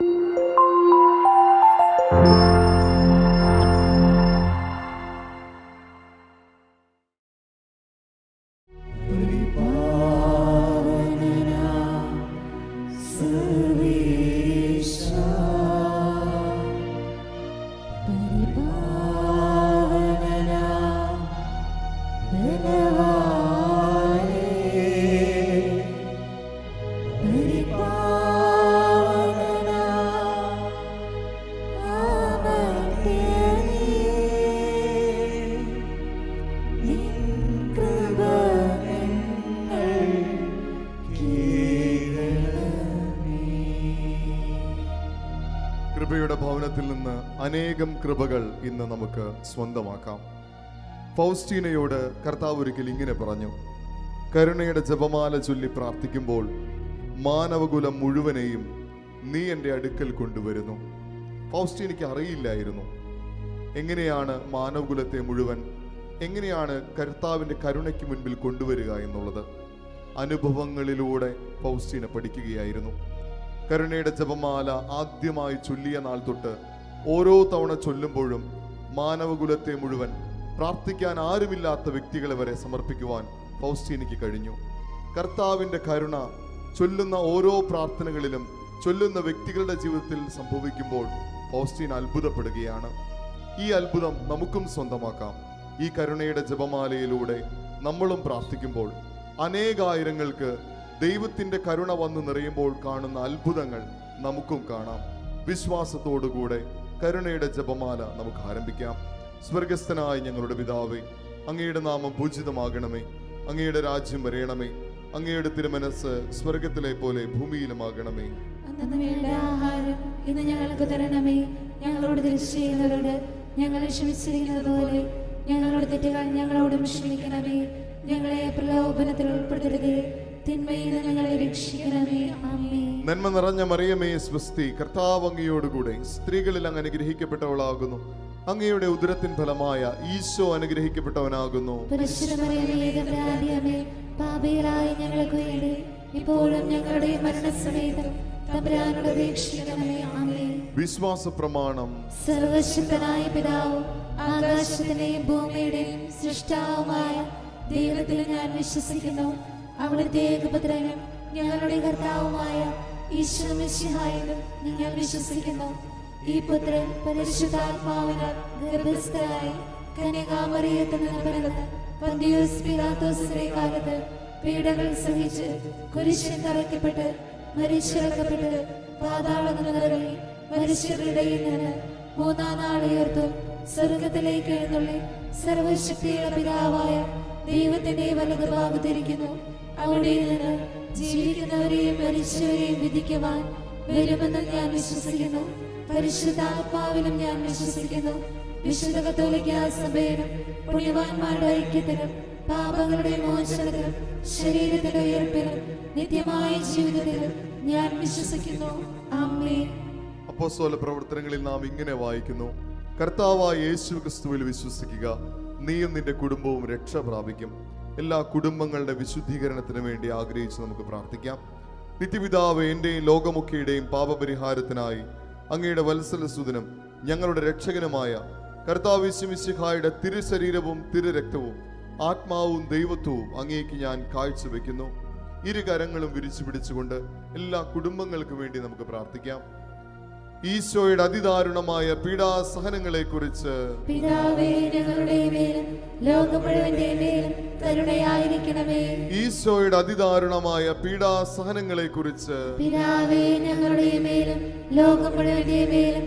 Música ഭവനത്തിൽ നിന്ന് അനേകം കൃപകൾ ഇന്ന് നമുക്ക് സ്വന്തമാക്കാം. ഫൗസ്റ്റീനയോട് കർത്താവ് ഒരിക്കൽ ഇങ്ങനെ പറഞ്ഞു കരുണയുടെ ജപമാല ചൊല്ലി പ്രാർത്ഥിക്കുമ്പോൾ മാനവകുലം മുഴുവനെയും നീ എന്റെ അടുക്കൽ കൊണ്ടുവരുന്നു. ഫൗസ്റ്റീനയ്ക്ക് അറിയില്ലായിരുന്നു എങ്ങനെയാണ് മാനവകുലത്തെ മുഴുവൻ എങ്ങനെയാണ് കർത്താവിന്റെ കരുണയ്ക്ക് മുൻപിൽ കൊണ്ടുവരിക എന്നുള്ളത്? അനുഭവങ്ങളിലൂടെ ഫൗസ്റ്റീന പഠിക്കുകയായിരുന്നു. കരുണയുടെ ജപമാല ആദ്യമായി ചൊല്ലിയ നാൾ തൊട്ട് ഓരോ തവണ ചൊല്ലുമ്പോഴും മാനവകുലത്തെ മുഴുവൻ പ്രാർത്ഥിക്കാൻ ആരുമില്ലാത്ത വ്യക്തികളെ വരെ സമർപ്പിക്കുവാൻ ഫൗസ്റ്റീനിക്ക് കഴിഞ്ഞു. കർത്താവിന്റെ കരുണ ചൊല്ലുന്ന ഓരോ പ്രാർത്ഥനകളിലും ചൊല്ലുന്ന വ്യക്തികളുടെ ജീവിതത്തിൽ സംഭവിക്കുമ്പോൾ ഫൗസ്റ്റീൻ അത്ഭുതപ്പെടുകയാണ്. ഈ അത്ഭുതം നമുക്കും സ്വന്തമാക്കാം. ഈ കരുണയുടെ ജപമാലയിലൂടെ നമ്മളും പ്രാർത്ഥിക്കുമ്പോൾ അനേകായിരങ്ങൾക്ക് ദൈവത്തിന്റെ കരുണ വന്ന് നിറയുമ്പോൾ കാണുന്ന അത്ഭുതങ്ങൾ നമുക്കും കാണാം. വിശ്വാസത്തോടുകൂടെ കരുണയുടെ ജപമാല നമുക്ക് ആരംഭിക്കാം. സ്വർഗസ്ഥനായ ഞങ്ങളുടെ പിതാവേ അങ്ങയുടെ നാമം പൂജിതമാകണമേ. അങ്ങയുടെ രാജ്യം വരയണമേ അങ്ങയുടെ തിരുമനസ് സ്വർഗത്തിലെ പോലെ ഭൂമിയിലുമാകണമേ. ആഹാരം ഇന്ന് ഞങ്ങൾക്ക് തരണമേ. ഞങ്ങളോട് തിരിച്ചു ഞങ്ങളെ ക്ഷമിച്ചിരിക്കുന്നത് പോലെ തെറ്റുകൾ ഞങ്ങളോടും ക്ഷമിക്കണമേ. ഞങ്ങളെ പ്രലോഭനത്തിൽ ഉൾപ്പെടുത്തരുതേ. നന്മ നിറഞ്ഞ മറിയമേ സ്വസ്തി കർത്താവ് അങ്ങയോടുകൂടെ സ്ത്രീകളിൽ അങ്ങ് അനുഗ്രഹിക്കപ്പെട്ടവളാകുന്നു. അങ്ങയുടെ ഉദരത്തിൻ ഫലമായ ഈശോ അനുഗ്രഹിക്കപ്പെട്ടവനാകുന്നു. ഇപ്പോഴും ഞങ്ങളുടെ മരണസമയത്തും തമ്പുരാനോട് അപേക്ഷിക്കണമേ ആമേ വിശ്വാസ പ്രമാണം സർവശക്തനായ പിതാവ് ആകാശത്തിന്റെയും ഭൂമിയുടെയും സൃഷ്ടാവുമായ ദൈവത്തിൽ ഞാൻ വിശ്വസിക്കുന്നു. അവിടുത്തെ ഏകപുത്രനും ഞങ്ങളുടെ കർത്താവുമായ ഈശോ മിശിഹായിലും ഞാൻ വിശ്വസിക്കുന്നു. ഈ പുത്രൻ പരിശുദ്ധാത്മാവിനാൽ ഗർഭസ്ഥനായി കന്യകാമറിയത്ത് നിന്ന് പിറന്ന് പന്തിയോസ് പിലാത്തോസിന്റെ കാലത്ത് പീഡകൾ സഹിച്ച് കുരിശിൽ തറയ്ക്കപ്പെട്ട് മരിച്ചിറക്കപ്പെട്ട് നിറങ്ങി മരിച്ചവരുടെ നിന്ന് മൂന്നാം നാൾ സ്വർഗത്തിലേക്ക് എഴുന്നള്ളി സർവശക്തിയുടെ പിതാവായ ദൈവത്തിന്റെ വലത് ഭാഗത്തിരിക്കുന്നു അവിടെ നിന്ന് ജീവിക്കുന്നവരെയും മരിച്ചവരെയും വിധിക്കുവാൻ വരുമെന്ന് ഞാൻ വിശ്വസിക്കുന്നു. പരിശുദ്ധാത്മാവിലും ഞാൻ വിശ്വസിക്കുന്നു. വിശുദ്ധ കത്തോലിക്ക സഭയിലും പുണ്യവാന്മാരുടെ ഐക്യത്തിലും പാപങ്ങളുടെ മോചനത്തിലും ശരീരത്തിന്റെ ഉയർപ്പിലും നിത്യമായ ജീവിതത്തിലും ഞാൻ വിശ്വസിക്കുന്നു. അമ്മേ അപ്പോസ്തല പ്രവർത്തനങ്ങളിൽ നാം ഇങ്ങനെ വായിക്കുന്നു. കർത്താവായ യേശു ക്രിസ്തുവിൽ വിശ്വസിക്കുക നീയും നിന്റെ കുടുംബവും രക്ഷ പ്രാപിക്കും. എല്ലാ കുടുംബങ്ങളുടെ വിശുദ്ധീകരണത്തിന് വേണ്ടി ആഗ്രഹിച്ച് നമുക്ക് പ്രാർത്ഥിക്കാം. നിത്യപിതാവ് എന്റെയും ലോകമൊക്കെയുടെയും പാപപരിഹാരത്തിനായി അങ്ങയുടെ വത്സലസുതനും ഞങ്ങളുടെ രക്ഷകനുമായ കർത്താവ് വിശ്വമിശിഹായുടെ തിരുശരീരവും തിരുരക്തവും ആത്മാവും ദൈവത്വവും അങ്ങേക്ക് ഞാൻ കാഴ്ചവെക്കുന്നു. ഇരു കരങ്ങളും വിരിച്ചു പിടിച്ചുകൊണ്ട് എല്ലാ കുടുംബങ്ങൾക്കും വേണ്ടി നമുക്ക് പ്രാർത്ഥിക്കാം. ഈശോയുടെ അതിദാരുണമായ പീഡാസഹനങ്ങളെ കുറിച്ച് ഈശോയുടെ അതിദാരുണമായ പീഡാസഹനങ്ങളെ കുറിച്ച് പിതാവേ ഞങ്ങളുടെ മേലും ലോകം മുഴുവന്റെ മേലും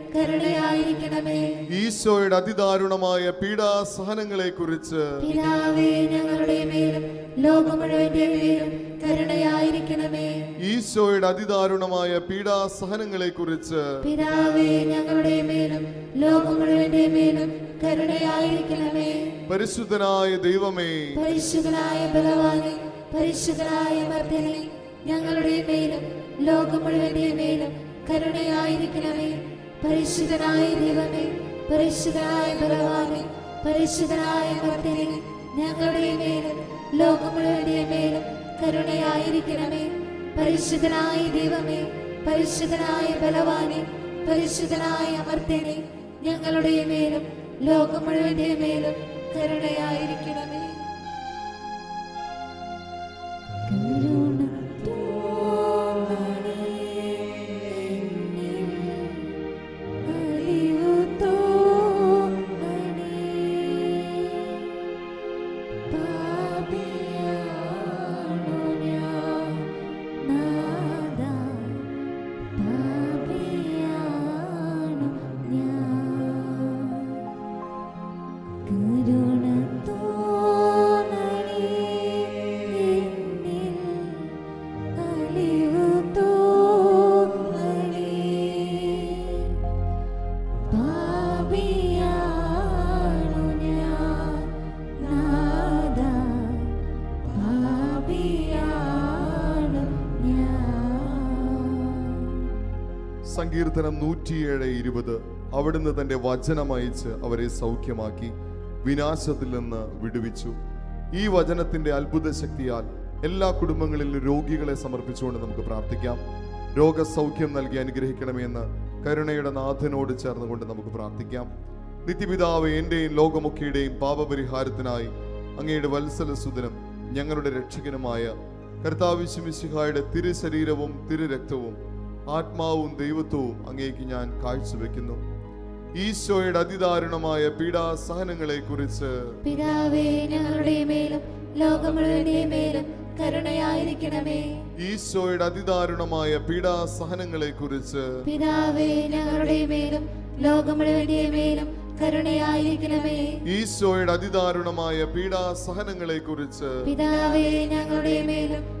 കരുണയായിരിക്കണമേ. ഈശോയുടെ അതിദാരുണമായ പീഡാസഹനങ്ങളെ കുറിച്ച് പിതാവേ ഞങ്ങളുടെ മേലും ലോകം മുഴുവന്റെ മേലും കരുണയായിരിക്കണമേ. ഈശോയുടെ അതിദാരുണമായ പീഡാസഹനങ്ങളെ കുറിച്ച് പിതാവേ ഞങ്ങളുടെ മേലും ലോകം മുഴുവന്റെ മേലും കരുണയായിരിക്കണമേ. പരിശുദ്ധനായ ദൈവമേ പരിശുദ്ധനായ ബലവാനെ പരിശുദ്ധനായ മർദ്ദനെ ഞങ്ങളുടെ മേലും ലോകം മുഴുവന്റെ മേലും കരുണയായിരിക്കണമേ. പരിശുദ്ധനായ ദൈവമേ പരിശുദ്ധനായ ബലവാനെ പരിശുദ്ധനായ മർദ്ദനെ ഞങ്ങളുടെ മേലും ലോകം മുഴുവന്റെ മേലും കരുണയായിരിക്കണമേ. പരിശുദ്ധനായ ദൈവമേ പരിശുദ്ധനായ ബലവാനെ പരിശുദ്ധനായ അമർത്തനെ ഞങ്ങളുടെ മേലും ലോകം മേലും കരുണയായിരിക്കണമേ. സങ്കീർത്തനം നൂറ്റിയേഴ് ഇരുപത്. അവിടുന്ന് തന്റെ വചനം അയച്ച് അവരെ സൗഖ്യമാക്കി വിനാശത്തിൽ നിന്ന് വിടുവിച്ചു. ഈ വചനത്തിന്റെ അത്ഭുത ശക്തിയാൽ എല്ലാ കുടുംബങ്ങളിലും രോഗികളെ സമർപ്പിച്ചുകൊണ്ട് നമുക്ക് പ്രാർത്ഥിക്കാം. രോഗസൗഖ്യം നൽകി അനുഗ്രഹിക്കണമെന്ന് കരുണയുടെ നാഥനോട് ചേർന്നുകൊണ്ട് നമുക്ക് പ്രാർത്ഥിക്കാം. നിത്യപിതാവ് എന്റെയും ലോകമൊക്കെയുടെയും പാപപരിഹാരത്തിനായി അങ്ങയുടെ വത്സലസുതനും ഞങ്ങളുടെ രക്ഷകനുമായ കർത്താവിശുമിശിഹായുടെ തിരുശരീരവും തിരുരക്തവും ആത്മാവും ദൈവത്വവും അങ്ങേക്ക് ഞാൻ കാഴ്ചവെക്കുന്നു. ഈശോയുടെ അതിദാരുണമായ പീഡാസഹനങ്ങളെ കുറിച്ച് പിതാവേ ഞങ്ങളുടെ മേലും ലോകം മേലും കരുണയായിരിക്കണമേ. ഈശോയുടെ അതിദാരുണമായ പീഡാസഹനങ്ങളെ കുറിച്ച് പിതാവേ ഞങ്ങളുടെ മേലും ലോകം മേലും കരുണയായിരിക്കണമേ. ഈശോയുടെ അതിദാരുണമായ പീഡാസഹനങ്ങളെ കുറിച്ച് പിതാവേ ഞങ്ങളുടെ മേലും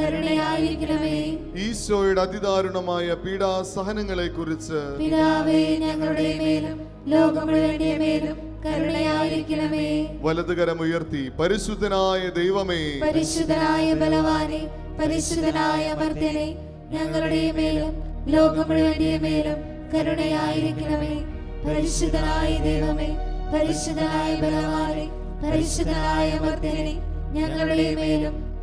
കരുണയായിരിക്കണമേ. ഈശോയുടെ അതിദാരുണമായ പീഡാസഹനങ്ങളെ കുറിച്ച് പിതാവേ ഞങ്ങളുടെ മേലും ലോകം മുഴുവന്റെ മേലും കരുണയായിരിക്കണമേ. വലതുകരം ഉയർത്തി പരിശുദ്ധനായ ദൈവമേ. പരിശുദ്ധനായ ബലവാനെ പരിശുദ്ധനായ മർദ്ദനെ ഞങ്ങളുടെ മേലും ലോകം മുഴുവന്റെ മേലും കരുണയായിരിക്കണമേ. പരിശുദ്ധനായ ദൈവമേ പരിശുദ്ധനായ ബലവാനെ പരിശുദ്ധനായ മർദ്ദനെ ഞങ്ങളുടെ മേലും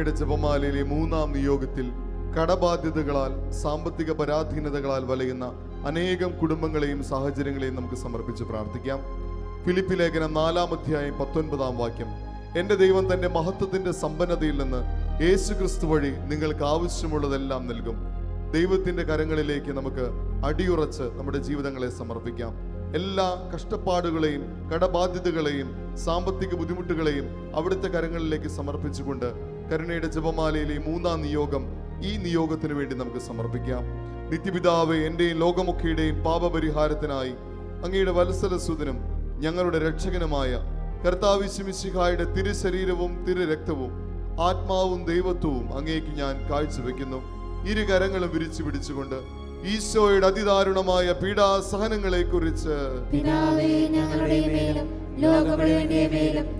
കരുണയുടെ ജപമാലയിലെ മൂന്നാം നിയോഗത്തിൽ കടബാധ്യതകളാൽ സാമ്പത്തിക പരാധീനതകളാൽ വലയുന്ന അനേകം കുടുംബങ്ങളെയും സാഹചര്യങ്ങളെയും നമുക്ക് സമർപ്പിച്ച് പ്രാർത്ഥിക്കാം. ഫിലിപ്പി ലേഖനം നാലാം അധ്യായം പത്തൊൻപതാം വാക്യം. എന്റെ ദൈവം തന്റെ മഹത്വത്തിന്റെ സമ്പന്നതയിൽ നിന്ന് യേശു ക്രിസ്തു വഴി നിങ്ങൾക്ക് ആവശ്യമുള്ളതെല്ലാം നൽകും. ദൈവത്തിന്റെ കരങ്ങളിലേക്ക് നമുക്ക് അടിയുറച്ച് നമ്മുടെ ജീവിതങ്ങളെ സമർപ്പിക്കാം. എല്ലാ കഷ്ടപ്പാടുകളെയും കടബാധ്യതകളെയും സാമ്പത്തിക ബുദ്ധിമുട്ടുകളെയും അവിടുത്തെ കരങ്ങളിലേക്ക് സമർപ്പിച്ചുകൊണ്ട് കരുണയുടെ ജപമാലയിലെ മൂന്നാം നിയോഗം ഈ നിയോഗത്തിന് വേണ്ടി നമുക്ക് സമർപ്പിക്കാം. നിത്യപിതാവ് എന്റെയും ലോകമൊക്കെയുടെയും പാപപരിഹാരത്തിനായി അങ്ങയുടെ വത്സലസുതനും ഞങ്ങളുടെ രക്ഷകനുമായ കർത്താവിശുമിശിഹായുടെ തിരുശരീരവും തിരുരക്തവും ആത്മാവും ദൈവത്വവും അങ്ങേക്ക് ഞാൻ കാഴ്ചവെക്കുന്നു. ഇരു കരങ്ങളും വിരിച്ചു പിടിച്ചുകൊണ്ട് ഈശോയുടെ അതിദാരുണമായ പീഡാസഹനങ്ങളെ കുറിച്ച് മേലും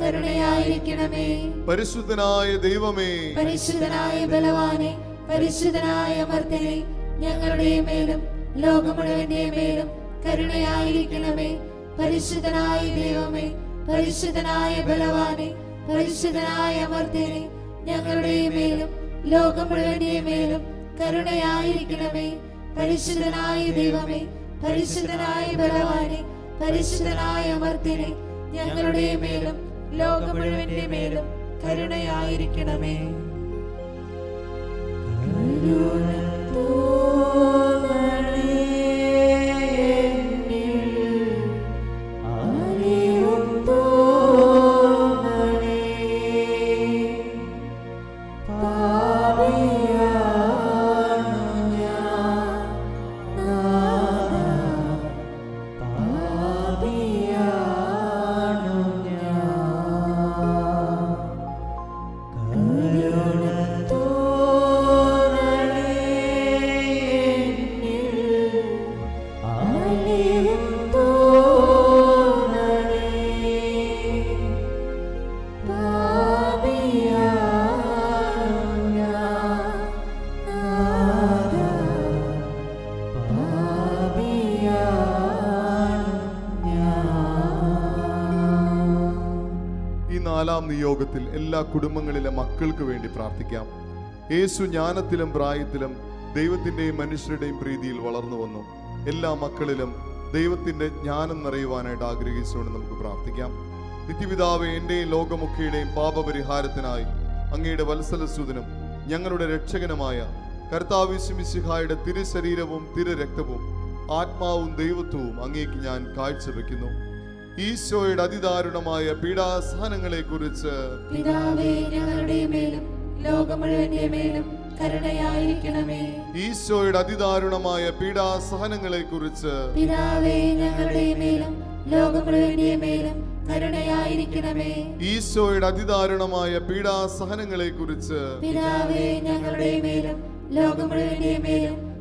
കരുണയായിരിക്കണമേ. പരിശുദ്ധനായ ദൈവമേ. പരിശുദ്ധനായ ബലവാനെ പരിശുദ്ധനായ മർദ്ദനെ ഞങ്ങളുടെ മേലും ലോകം മുഴുവന്റെ മേലും കരുണയായിരിക്കണമേ. പരിശുദ്ധനായ ദൈവമേ പരിശുദ്ധനായ ബലവാനെ പരിശുദ്ധനായ മർദ്ദനെ ഞങ്ങളുടെ മേലും ലോകം മുഴുവന്റെ മേലും കരുണയായിരിക്കണമേ. പരിശുദ്ധനായ ദൈവമേ പരിശുദ്ധനായ ബലവാനെ പരിശുദ്ധനായ മർദ്ദനെ ഞങ്ങളുടെ മേലും ലോകം മുഴുവന്റെ മേലും കരുണയായിരിക്കണമേ. ഈ നാലാം നിയോഗത്തിൽ എല്ലാ കുടുംബങ്ങളിലെ മക്കൾക്ക് വേണ്ടി പ്രാർത്ഥിക്കാം. യേശു ജ്ഞാനത്തിലും പ്രായത്തിലും ദൈവത്തിന്റെയും മനുഷ്യരുടെയും പ്രീതിയിൽ വളർന്നു വന്നു. എല്ലാ മക്കളിലും ദൈവത്തിന്റെ ജ്ഞാനം നിറയുവാനായിട്ട് ആഗ്രഹിച്ചുകൊണ്ട് നമുക്ക് പ്രാർത്ഥിക്കാം. നിത്യപിതാവെ എന്റെയും ലോകമൊക്കെയുടെയും പാപപരിഹാരത്തിനായി അങ്ങയുടെ വത്സലസുതനും ഞങ്ങളുടെ രക്ഷകനുമായ കർത്താവിശുമിശിഹായുടെ തിരുശരീരവും തിരുരക്തവും ആത്മാവും ദൈവത്വവും അങ്ങേക്ക് ഞാൻ കാഴ്ചവെക്കുന്നു. ഈശോയുടെ അതിദാരുണമായ പീഡാസഹനങ്ങളെ കുറിച്ച് ഈശോയുടെ അതിദാരുണമായ പീഡാസഹനങ്ങളെ കുറിച്ച് ഈശോയുടെ അതിദാരുണമായ പീഡാസഹനങ്ങളെ കുറിച്ച് ഞങ്ങളുടെ മേലും ലോകം മുഴുവന്റെ മേലും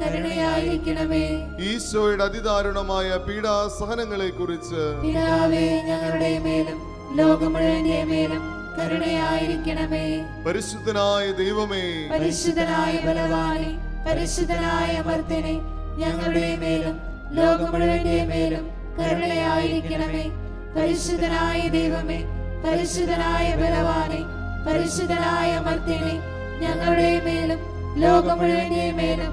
കരുണയായിരിക്കണമേ. ഈശോയുടെ അതിദാരുണമായ പീഡാസഹനങ്ങളെ കുറിച്ച് പിതാവേ ഞങ്ങളുടെ മേലും ലോകം മുഴുവന്റെ മേലും കരുണയായിരിക്കണമേ. പരിശുദ്ധനായ ദൈവമേ. പരിശുദ്ധനായ ബലവാനെ പരിശുദ്ധനായ അമർത്തനെ ഞങ്ങളുടെ മേലും ലോകം മുഴുവന്റെ മേലും കരുണയായിരിക്കണമേ. പരിശുദ്ധനായ ദൈവമേ പരിശുദ്ധനായ ബലവാനെ പരിശുദ്ധനായ അമർത്തനെ ഞങ്ങളുടെ മേലും ലോകം മുഴുവന്റെ മേലും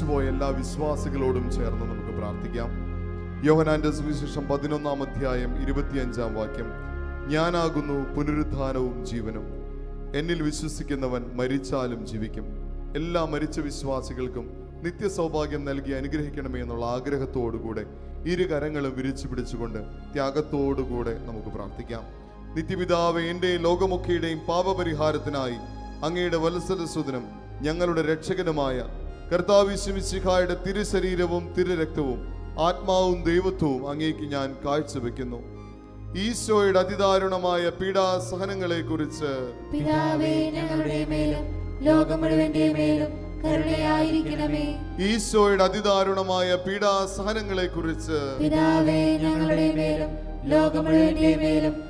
മരിച്ചുപോയ എല്ലാ വിശ്വാസികളോടും ചേർന്ന് നമുക്ക് പ്രാർത്ഥിക്കാം. യോഹനാന്റെ സുവിശേഷം പതിനൊന്നാം അധ്യായം ഇരുപത്തിയഞ്ചാം വാക്യം. ഞാനാകുന്നു പുനരുദ്ധാനവും ജീവനും. എന്നിൽ വിശ്വസിക്കുന്നവൻ മരിച്ചാലും ജീവിക്കും. എല്ലാ മരിച്ച വിശ്വാസികൾക്കും നിത്യ സൗഭാഗ്യം നൽകി അനുഗ്രഹിക്കണമേ എന്നുള്ള ആഗ്രഹത്തോടുകൂടെ ഇരു കരങ്ങളും വിരിച്ചു പിടിച്ചുകൊണ്ട് ത്യാഗത്തോടുകൂടെ നമുക്ക് പ്രാർത്ഥിക്കാം. നിത്യപിതാവ് എന്റെ ലോകമൊക്കെയുടെയും പാപപരിഹാരത്തിനായി അങ്ങയുടെ വത്സലസുതനും ഞങ്ങളുടെ രക്ഷകനുമായ കർത്താവിശ്വമിശിഖായുടെ തിരുശരീരവും തിരുരക്തവും ആത്മാവും ദൈവത്വവും അങ്ങേക്ക് ഞാൻ കാഴ്ചവെക്കുന്നു. ഈശോയുടെ അതിദാരുണമായ പീഡാസഹനങ്ങളെ കുറിച്ച് ഈശോയുടെ അതിദാരുണമായ പീഡാസഹനങ്ങളെ കുറിച്ച് ലോകം മുഴുവന്റെ മേലും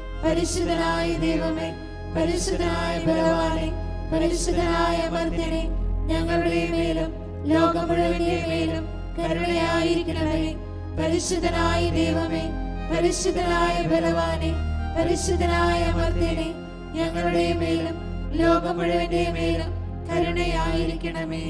പരിശുദ്ധനായ ദൈവമേ പരിശുദ്ധനായ ബലവാനെ പരിശുദ്ധനായ മർദ്ദനെ ഞങ്ങളുടെ മേലും ലോകം മേലും കരുണയായിരിക്കണമേ. പരിശുദ്ധനായ ദൈവമേ പരിശുദ്ധനായ ബലവാനെ പരിശുദ്ധനായ മർദ്ദനെ ഞങ്ങളുടെ മേലും ലോകം മേലും കരുണയായിരിക്കണമേ.